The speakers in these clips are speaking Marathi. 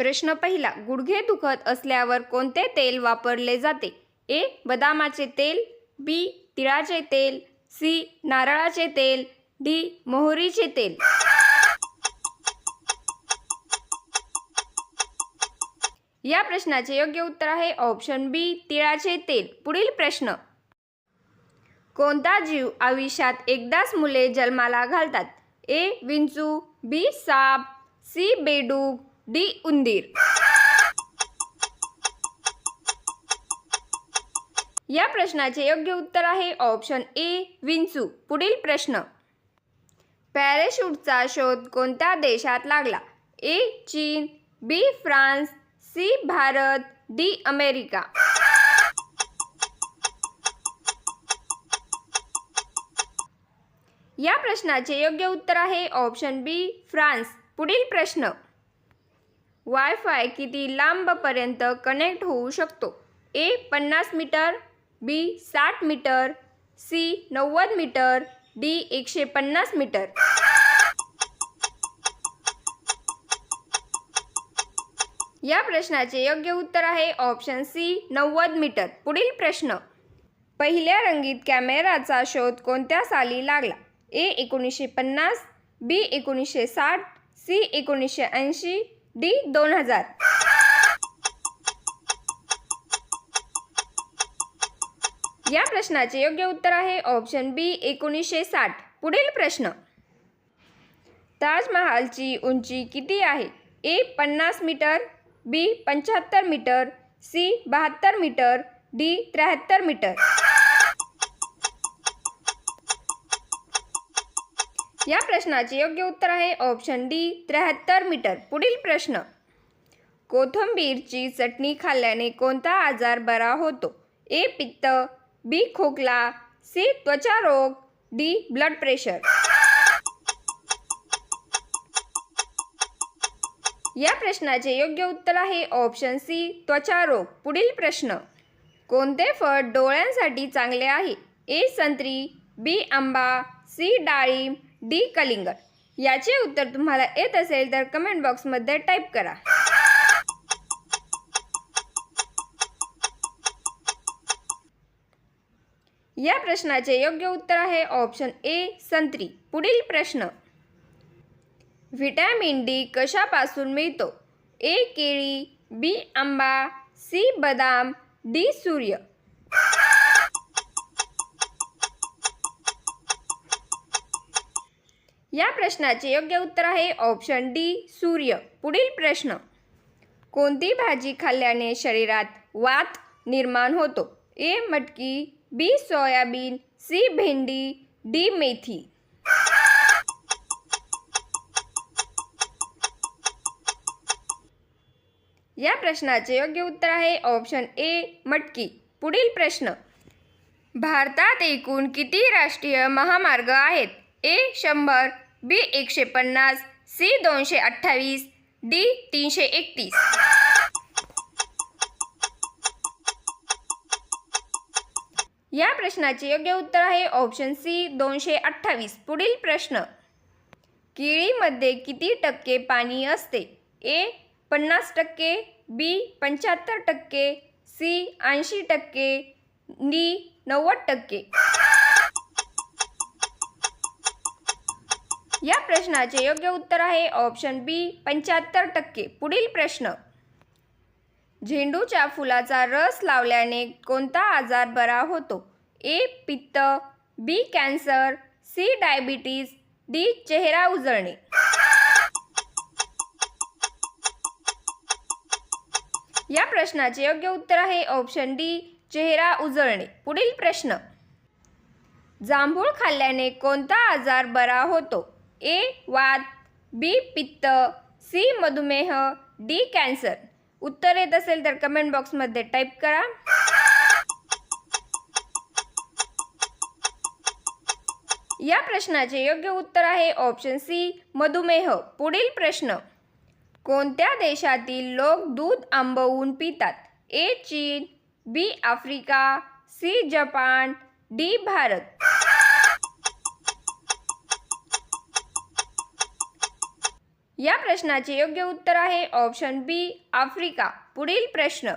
प्रश्न पहिला गुडघे दुखत असल्यावर कोणते तेल वापरले जाते? ए बदामाचे तेल बी तिळाचे तेल सी नारळाचे तेल डी मोहरीचे तेल. या प्रश्नाचे योग्य उत्तर आहे ऑप्शन बी तिळाचे तेल. पुढील प्रश्न. कोणता जीव आयुष्यात एकदाच मुले जन्माला घालतात? ए विंचू बी साप सी बेडूक डी उंदीर. या प्रश्नाचे योग्य उत्तर आहे ऑप्शन ए विंचू. पुढील प्रश्न. पॅरेशूटचा शोध कोणत्या देशात लागला? A China B France C Bharat D America. या प्रश्नाचे योग्य उत्तर आहे ऑप्शन बी फ्रान्स. पुढील प्रश्न. वायफाय किती लांबपर्यंत कनेक्ट होऊ शकतो? ए पन्नास मीटर बी साठ मीटर सी नव्वद मीटर डी एकशे पन्नास मीटर. या प्रश्नाचे योग्य उत्तर आहे ऑप्शन सी नव्वद मीटर. पुढील प्रश्न. पहिल्या रंगीत कॅमेराचा शोध कोणत्या साली लागला? ए एकोणीसशे पन्नास बी एकोणीसशे साठ सी एकोणीसशे ऐंशी डी दोन हजार. या प्रश्नाचे योग्य उत्तर आहे ऑप्शन बी एकोणीसशे साठ. पुढील प्रश्न. ताजमहालची उंची किती आहे? ए पन्नास मीटर बी पंच्याहत्तर मीटर सी बहात्तर मीटर डी त्र्याहत्तर मीटर. या प्रश्नाचे योग्य उत्तर आहे ऑप्शन डी त्र्याहत्तर मीटर. पुढील प्रश्न. कोथिंबीरची चटणी खाल्ल्याने कोणता आजार बरा होतो? ए पित्त बी खोकला सी त्वचा रोग डी ब्लड प्रेशर या प्रश्नाचे योग्य उत्तर आहे ऑप्शन सी त्वचा रोग. पुढील प्रश्न. कोणते फळ डोळ्यांसाठी चांगले आहे? ए संत्री बी आंबा सी डाळिंब डी कलिंगड. याचे उत्तर तुम्हाला येत असेल तर कमेंट बॉक्समध्ये टाईप करा. या प्रश्नाचे योग्य उत्तर आहे ऑप्शन ए संत्री. पुढील प्रश्न. व्हिटॅमिन डी कशापासून मिळतो? ए केळी बी आंबा सी बदाम डी सूर्य. या प्रश्नाचे योग्य उत्तर आहे ऑप्शन डी सूर्य. पुढील प्रश्न. कोणती भाजी खाल्ल्याने शरीरात वात निर्माण होतो? ए मटकी. B soyabean. सी भेंडी. डी मेथी. या प्रश्नाचे योग्य उत्तर आहे ऑप्शन ए मटकी. पुढील प्रश्न. भारतात एकूण किती राष्ट्रीय महामार्ग आहेत? ए शंभर. बी एकशे पन्नास सी दोनशे अठ्ठावीस डी तीनशे एकतीस. या प्रश्नाचे योग्य उत्तर आहे ऑप्शन सी दोनशे अठ्ठावीस. पुढील प्रश्न. केळीमध्ये किती टक्के पाणी असते? ए पन्नास टक्के बी पंच्याहत्तर टक्के सी ऐंशी टक्के डी नव्वद टक्के. या प्रश्नाचे योग्य उत्तर आहे ऑप्शन बी पंच्याहत्तर टक्के. पुढील प्रश्न. झेंडूच्या फुलाचा रस लावल्याने कोणता आजार बरा होतो? ए पित्त. B cancer. C diabetes. D चेहरा उजळणे. या प्रश्नाचे योग्य उत्तर आहे ऑप्शन डी चेहरा उजळणे. पुढील प्रश्न. जांभूळ खाल्ल्याने कोणता आजार बरा होतो? ए वात बी पित्त सी मधुमेह डी कॅन्सर. उत्तर येत असेल तर कमेंट बॉक्समध्ये टाईप करा. या प्रश्नाचे योग्य उत्तर आहे ऑप्शन सी मधुमेह. पुढील प्रश्न. कोणत्या देशातील लोक दूध आंबवून पितात? A China B Africa C Japan D Bharat. या प्रश्नाचे योग्य उत्तर आहे ऑप्शन बी आफ्रिका. पुढील प्रश्न.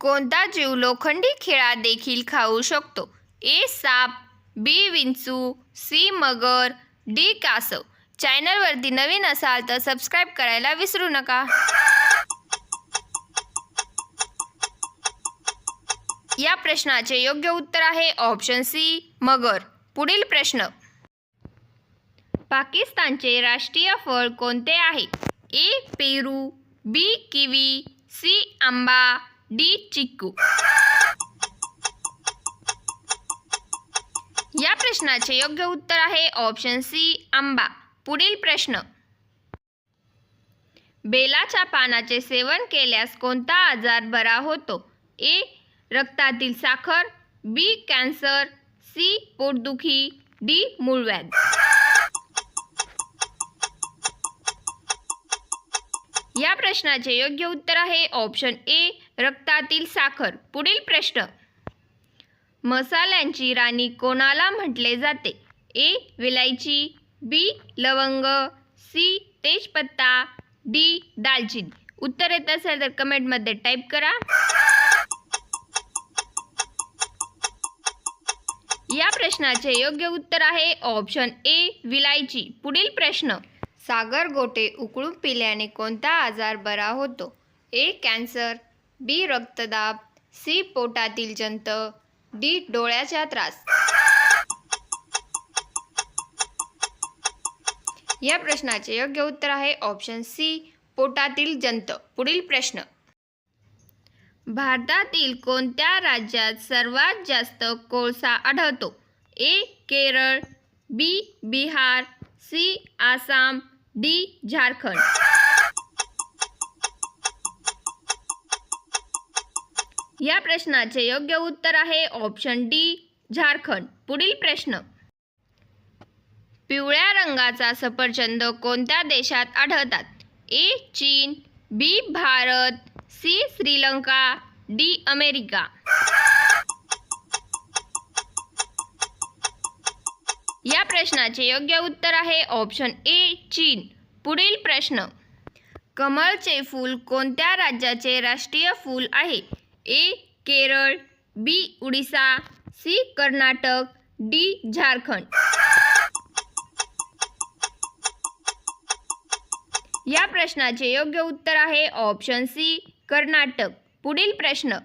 कोणता जीव लोखंडी खिळा देखील खाऊ शकतो? ए साप बी विंचू सी मगर डी कासव. चॅनलवरती नवीन असाल तर सबस्क्राईब करायला विसरू नका. या प्रश्नाचे योग्य उत्तर आहे ऑप्शन सी मगर. पुढील प्रश्न. पाकिस्तानचे राष्ट्रीय फळ कोणते आहे? ए पेरू बी किवी सी आंबा डी चिक्कू. या प्रश्नाचे योग्य उत्तर आहे ऑप्शन सी आंबा. पुढील प्रश्न. बेलाच्या पानाचे सेवन केल्यास कोणता आजार बरा होतो? ए रक्तातील साखर बी कॅन्सर सी पोटदुखी डी मूळव्याध. या प्रश्नाचे योग्य उत्तर आहे ऑप्शन ए रक्तातील साखर. पुढील प्रश्न. मसाल्यांची राणी कोणाला म्हटले जाते? ए विलायची बी लवंग सी तेजपत्ता डी दालचिनी. उत्तर येत असेल तर कमेंटमध्ये टाईप करा. या प्रश्नाचे योग्य उत्तर आहे ऑप्शन ए विलायची. पुढील प्रश्न. सागर गोटे उकळून पिल्याने कोणता आजार बरा होतो? ए कॅन्सर बी रक्तदाब सी पोटातील जंत डी डोळ्याचा त्रास. या प्रश्नाचे योग्य उत्तर आहे ऑप्शन सी पोटातील जंत. पुढील प्रश्न. भारतातील कोणत्या राज्यात सर्वात जास्त कोळसा आढळतो? A Kerala B Bihar C Assam D Jharkhand. या प्रश्नाचे योग्य उत्तर आहे ऑप्शन डी झारखंड. पुढील प्रश्न. पिवळ्या रंगाचा सफरचंद कोणत्या देशात आढळतात? A China B Bharat C Sri Lanka D America. या प्रश्नाचे योग्य उत्तर आहे ऑप्शन ए चीन. पुढील प्रश्न. कमळचे फूल कोणत्या राज्याचे राष्ट्रीय फूल आहे? A Kerala. B Orissa. C Karnataka. D Jharkhand. या प्रश्नाचे योग्य उत्तर आहे ऑप्शन सी कर्नाटक. पुढील प्रश्न.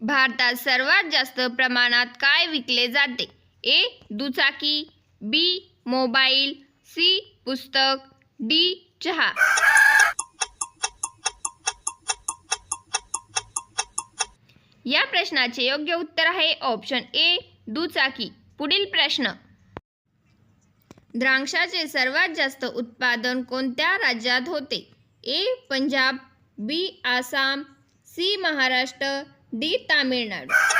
भारतात सर्वात जास्त प्रमाणात काय विकले जाते? ए दुचाकी बी मोबाईल सी पुस्तक डी चहा. या प्रश्नाचे योग्य उत्तर आहे ऑप्शन ए दुचाकी. पुढील प्रश्न. द्राक्षाचे सर्वात जास्त उत्पादन कोणत्या राज्यात होते? A Punjab B Assam C Maharashtra D Tamil Nadu.